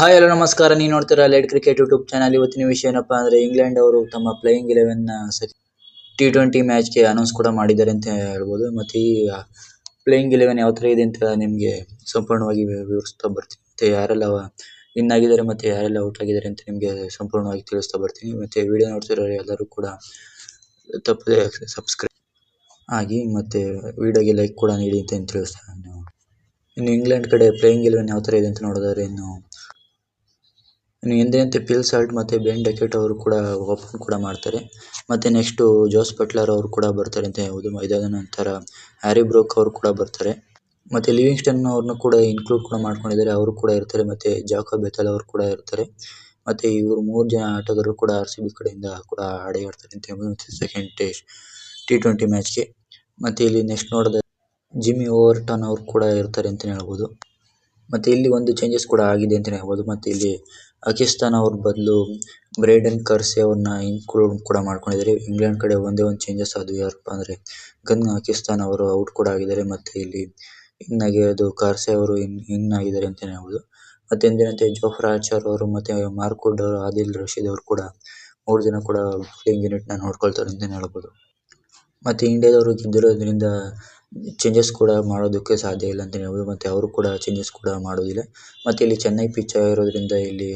Hi hello ನಮಸ್ಕಾರ. ನೀವು ನೋಡ್ತೀರಾ ಲೈಟ್ ಕ್ರಿಕೆಟ್ ಯೂಟ್ಯೂಬ್ ಚಾನಲ್ ಇವತ್ತಿನ ವಿಷಯ ಏನಪ್ಪಾ ಅಂದ್ರೆ ಇಂಗ್ಲೆಂಡ್ ಅವರು ತಮ್ಮ ಪ್ಲೇಯಿಂಗ್ ಇಲೆವೆನ್ ಟಿ ಟ್ವೆಂಟಿ ಮ್ಯಾಚ್ಗೆ ಅನೌನ್ಸ್ ಕೂಡ ಮಾಡಿದ್ದಾರೆ ಅಂತ ಹೇಳ್ಬೋದು. ಮತ್ತೆ ಈ ಪ್ಲೇಯಿಂಗ್ ಇಲೆವೆನ್ ಯಾವ ಥರ ಇದೆ ಅಂತ ನಿಮಗೆ ಸಂಪೂರ್ಣವಾಗಿ ವಿವರಿಸ್ತಾ ಬರ್ತೀನಿ. ಮತ್ತೆ ಯಾರೆಲ್ಲ ವಿನ್ ಆಗಿದ್ದಾರೆ ಮತ್ತೆ ಯಾರೆಲ್ಲ ಔಟ್ ಆಗಿದ್ದಾರೆ ಅಂತ ನಿಮಗೆ ಸಂಪೂರ್ಣವಾಗಿ ತಿಳಿಸ್ತಾ ಬರ್ತೀನಿ. ಮತ್ತೆ ವಿಡಿಯೋ ನೋಡ್ತಿರೋ ಎಲ್ಲರೂ ಕೂಡ ತಪ್ಪದೆ ಸಬ್ಸ್ಕ್ರೈಬ್ ಆಗಿ ಮತ್ತೆ ವಿಡಿಯೋಗೆ ಲೈಕ್ ಕೂಡ ನೀಡಿ ಅಂತ ತಿಳಿಸ್ತಾ ನಾನು ಇನ್ನು ಇಂಗ್ಲೆಂಡ್ ಕಡೆ ಪ್ಲೇಯಿಂಗ್ ಇಲೆವೆನ್ ಯಾವ ಥರ ಇದೆ ಅಂತ ನೋಡಿದ್ರೆ ಇನ್ನು ಎಂದಿನಂತೆ ಪಿಲ್ ಸಾಲ್ಟ್ ಮತ್ತೆ ಬೆನ್ ಡೆಕೆಟ್ ಅವರು ಕೂಡ ಓಪನ್ ಕೂಡ ಮಾಡ್ತಾರೆ. ಮತ್ತೆ ನೆಕ್ಸ್ಟ್ ಜೋಸ್ ಬಟ್ಲರ್ ಅವರು ಕೂಡ ಬರ್ತಾರೆ ಅಂತ ಹೇಳ್ಬೋದು. ಇದಾದ ನಂತರ ಹ್ಯಾರಿ ಬ್ರೋಕ್ ಅವರು ಕೂಡ ಬರ್ತಾರೆ. ಮತ್ತೆ ಲಿವಿಂಗ್ಸ್ಟನ್ ಅವ್ರನ್ನ ಕೂಡ ಇನ್ಕ್ಲೂಡ್ ಕೂಡ ಮಾಡ್ಕೊಂಡಿದ್ದಾರೆ. ಅವರು ಕೂಡ ಇರ್ತಾರೆ. ಮತ್ತೆ ಜಾಕೋ ಬೆತಲ್ ಅವರು ಕೂಡ ಇರ್ತಾರೆ. ಮತ್ತೆ ಇವರು ಮೂರು ಜನ ಆಟಗಾರರು ಕೂಡ ಆರ್ ಸಿ ಬಿ ಕಡೆಯಿಂದ ಕೂಡ ಆಡಿ ಆಡ್ತಾರೆ ಅಂತ ಹೇಳ್ಬೋದು. ಮತ್ತೆ ಸೆಕೆಂಡ್ ಟೆಸ್ಟ್ ಟಿ ಟ್ವೆಂಟಿ ಮ್ಯಾಚ್ಗೆ ಮತ್ತೆ ಇಲ್ಲಿ ನೆಕ್ಸ್ಟ್ ನೋಡಿದ್ರೆ ಜಿಮ್ಮಿ ಓವರ್ಟನ್ ಅವರು ಕೂಡ ಇರ್ತಾರೆ ಅಂತಲೇ ಹೇಳ್ಬೋದು. ಮತ್ತೆ ಇಲ್ಲಿ ಒಂದು ಚೇಂಜಸ್ ಕೂಡ ಆಗಿದೆ ಅಂತಲೇ ಹೇಳ್ಬೋದು. ಮತ್ತೆ ಇಲ್ಲಿ ಪಾಕಿಸ್ತಾನ ಅವ್ರ ಬದಲು ಬ್ರೇಡನ್ ಕರ್ಸೆ ಅವ್ರನ್ನ ಇನ್ಕ್ಲೂಡ್ ಕೂಡ ಮಾಡ್ಕೊಂಡಿದ್ದಾರೆ ಇಂಗ್ಲೆಂಡ್ ಕಡೆ ಒಂದೇ ಒಂದು ಚೇಂಜಸ್ ಅದು ಯಾರಪ್ಪ ಅಂದ್ರೆ ಗನ್ ಪಾಕಿಸ್ತಾನ ಅವರು ಔಟ್ ಕೂಡ ಆಗಿದ್ದಾರೆ. ಮತ್ತೆ ಇಲ್ಲಿ ಇನ್ ಆಗಿರೋದು ಕಾರ್ಸೆ ಅವರು ಇನ್ ಇನ್ ಆಗಿದ್ದಾರೆ ಅಂತ ಹೇಳ್ಬೋದು. ಮತ್ತೆ ಎಂದಿನಂತೆ ಜೋಫ್ರಾ ಆರ್ಚರ್ ಅವರು ಮತ್ತೆ ಮಾರ್ಕೋಡ್ ಅವರು ಆದಿಲ್ ರಶೀದ್ ಅವರು ಕೂಡ ಮೂರು ಜನ ಕೂಡ ಪ್ಲೇಯಿಂಗ್ ಯೂನಿಟ್ನ ನೋಡ್ಕೊಳ್ತಾರೆ ಅಂತ ಹೇಳ್ಬೋದು. ಮತ್ತೆ ಇಂಡಿಯಾದವರು ಗೆದ್ದಿರೋದ್ರಿಂದ ಚೇಂಜಸ್ ಕೂಡ ಮಾಡೋದಕ್ಕೆ ಸಾಧ್ಯ ಇಲ್ಲ ಅಂತ ಹೇಳ್ಬೋದು. ಮತ್ತೆ ಅವರು ಕೂಡ ಚೇಂಜಸ್ ಕೂಡ ಮಾಡೋದಿಲ್ಲ. ಮತ್ತೆ ಇಲ್ಲಿ ಚೆನ್ನೈ ಪಿಚ್ ಇರೋದ್ರಿಂದ ಇಲ್ಲಿ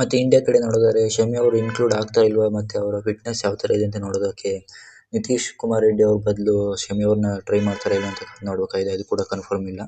ಮತ್ತೆ ಇಂಡಿಯಾ ಕಡೆ ನೋಡೋದಾದ್ರೆ ಶಮಿ ಅವರು ಇನ್ಕ್ಲೂಡ್ ಆಗ್ತಾ ಇಲ್ವಾ? ಮತ್ತೆ ಅವರ ಫಿಟ್ನೆಸ್ ಯಾವ ತರ ಇದೆ ಅಂತ ನೋಡೋದಕ್ಕೆ ನಿತೀಶ್ ಕುಮಾರ್ ರೆಡ್ಡಿ ಅವ್ರ ಬದಲು ಶಮಿ ಅವ್ರನ್ನ ಟ್ರೈ ಮಾಡ್ತಾರೆ ಇಲ್ಲ ಅಂತ ನೋಡ್ಬೇಕಾಗಿದೆ ಅದು ಕೂಡ ಕನ್ಫರ್ಮ್ ಇಲ್ಲ.